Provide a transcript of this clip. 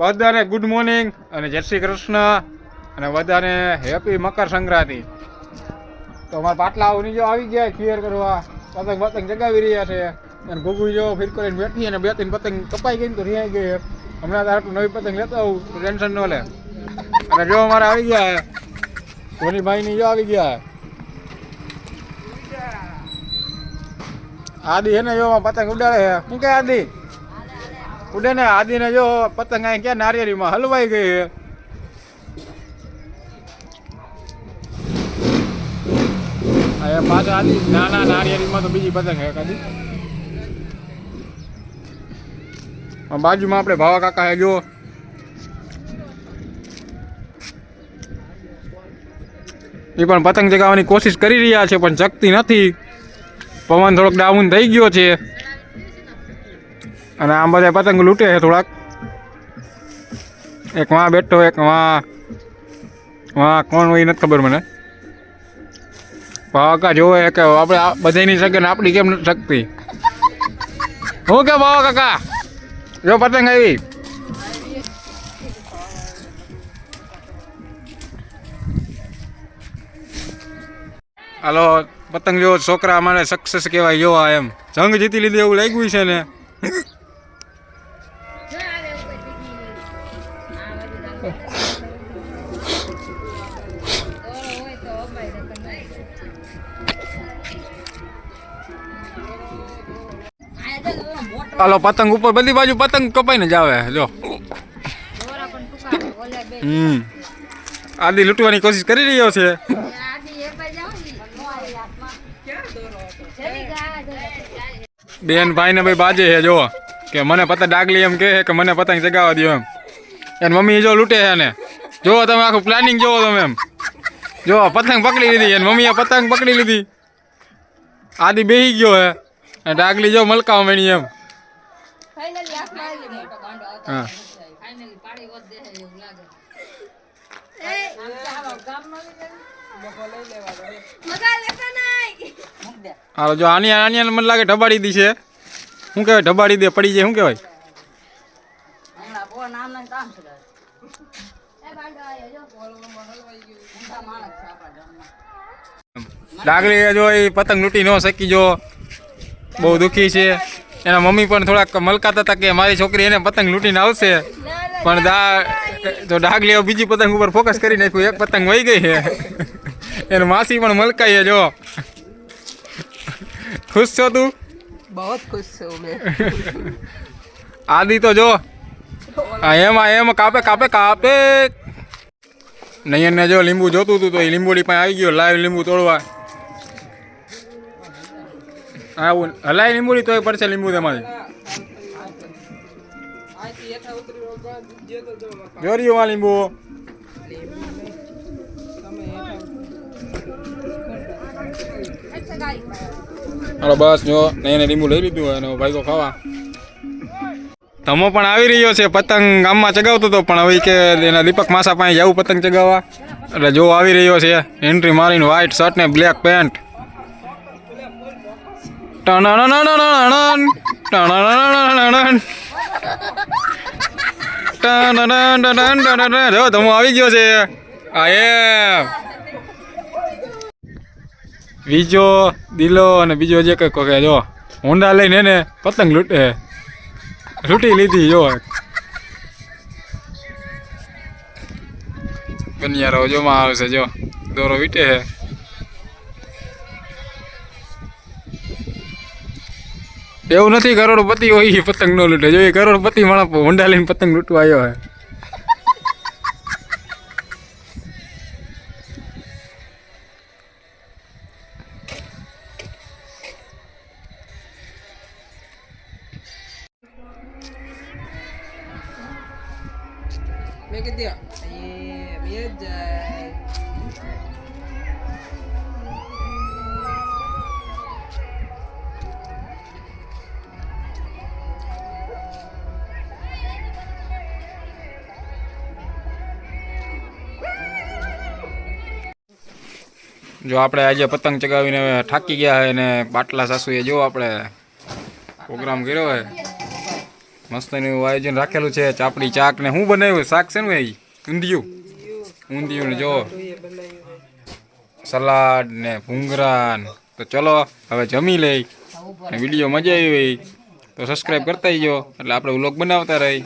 બધાને good morning અને જય શ્રી કૃષ્ણ અને બધાને હેપી મકર સંક્રાંતિ. તો અમારા પાટલા ઉની જો આવી ગયા ક્લિયર કરવા, પતંગ પતંગ જગાવી રહ્યા છે. અને ગુગુ જો ફિર કરીને બેઠી અને બે ત્રણ પતંગ કપાઈ ગઈ તો રિહાઈ ગઈ. હમણાં તાર નવી પતંગ લેતો આવું, ટેન્શન ન લે. અને જો અમારા આવી ગયા ધોનીભાઈ ની જો આવી ગયા આદિ હે ને જો પતંગ ઉડાડે છે. શું કે આદિ? ઉડે ને આદિ ને જો પતંગ અહીં ક્યાં નારિયેરીમાં હલવાઈ ગઈ છે અહીંયા પાછા આદિ નાના નારિયેરીમાં તો બીજી પતંગ છે કાદી બાજુમાં આપણે ભાવા કાકા હે જો એ પણ પતંગ ચગાવવાની કોશિશ કરી રહ્યા છે, પણ જગતી નથી. પવન થોડોક ડાઉન થઈ ગયો છે. અને આમ બધા પતંગ લૂંટે છે થોડાક. એક વાં બેઠો, એક વાં વાં, કોણ હોય નથી ખબર મને. ભાવા જોવે કે આપણે બધાની શકે ને આપણી કેમ નથી શકતી હું કે ભાવા કાકા? જો પતંગ આવી. હાલો, પતંગ જો છોકરા અમારે સક્સેસ કહેવાય, જોવા એમ. જંગ જીતી લીધી એવું લાગ્યું છે ને. હાલો પતંગ ઉપર બધી બાજુ પતંગ કપાઈને જ આવે, જો. હમ. આદિ લૂંટવાની કોશિશ કરી રહ્યો છે. બેન ભાઈ ને ભાઈ બાજે છે જો કે મને પતંગ ડાગલી એમ કે મને પતંગ ચગાવવા દો એમ. એને મમ્મી જો લૂંટે છે ને. જો તમે આખું પ્લાનિંગ જોવો તમે એમ. જો પતંગ પકડી લીધી. એને મમ્મીએ પતંગ પકડી લીધી. આદિ બેહી ગયો હે. અને ડાગલી જો મલકાવા મળી એમ. હા. હાલો જો આની આની મને લાગે ઢબાડી દી છે. શું કહેવાય? ઢબાડી દે પડી જાય શું કહેવાય? નામ ના કામ છે ડાગલી જો. એ પતંગ લૂંટી ન શકી જો. બહુ દુઃખી છે. એના મમ્મી પણ થોડાક મલકાતા હતા કે મારી છોકરી એને પતંગ લૂંટીને આવશે. પણ દા તો ડાગલી બીજી પતંગ ઉપર ફોકસ કરી નાખ્યું. એક પતંગ વહી ગઈ છે. એને માસી પણ મલકાઈ જો. ખુશ છો તું? બહુ ખુશ છું આદિ તો જો એમાં એમ, કાપે કાપે કાપે. નયનને જો લીંબુ જોતું હતું તો એ લીંબુડી પાસે આવી ગયો લાઈવ લીંબુ તોડવા. આવું, હલાય લીંબુડી તોય પડશે લીંબુ તેમાંથી જોરિયો આ લીંબુ? હાલો, બસ જો નયને લીંબુ લઈ લીધું અને ભાઈ તો ખાવા. ધમો પણ આવી રહ્યો છે, પતંગ ગામમાં ચગાવતો હતો પણ હવે કે એના દીપક માસા પાસે જવું પતંગ ચગાવવા એટલે જો આવી રહ્યો છે એન્ટ્રી મારીને વ્હાઈટ શર્ટ ને બ્લેક પેન્ટ. જો ધમો આવી ગયો છે આ એ બીજો દિલો અને બીજો જે કંઈક જો હોન્ડા લઈને પતંગ લૂંટે લૂંટી લીધી જો કન્યારો જોમાં આવશે જો દોરો વીટે હે એવું નથી કરોડપતિ હોય ઈ પતંગ નો લૂંટે જો એ કરોડપતિ માણસ હોન્ડા લઈને પતંગ લૂંટવા આવ્યો હે મેં કીધી એ જો આપણે આજે પતંગ ચગાવીને થાકી ગયા હોય અને બાટલા એ જો આપણે પ્રોગ્રામ કર્યો હોય મસ્ત એનું આયોજન રાખેલું છે. ચાપડી ચાક ને શું બનાવ્યું? શાક છે ને એ ઊંધિયું. ઊંધિયું ને જો. સલાડ ને ભૂંગરા તો ચલો, હવે જમી લઈ. વીડિયો મજા આવી. તો સબસ્ક્રાઈબ કરતા જો એટલે આપણે વ્લોગ બનાવતા રહી.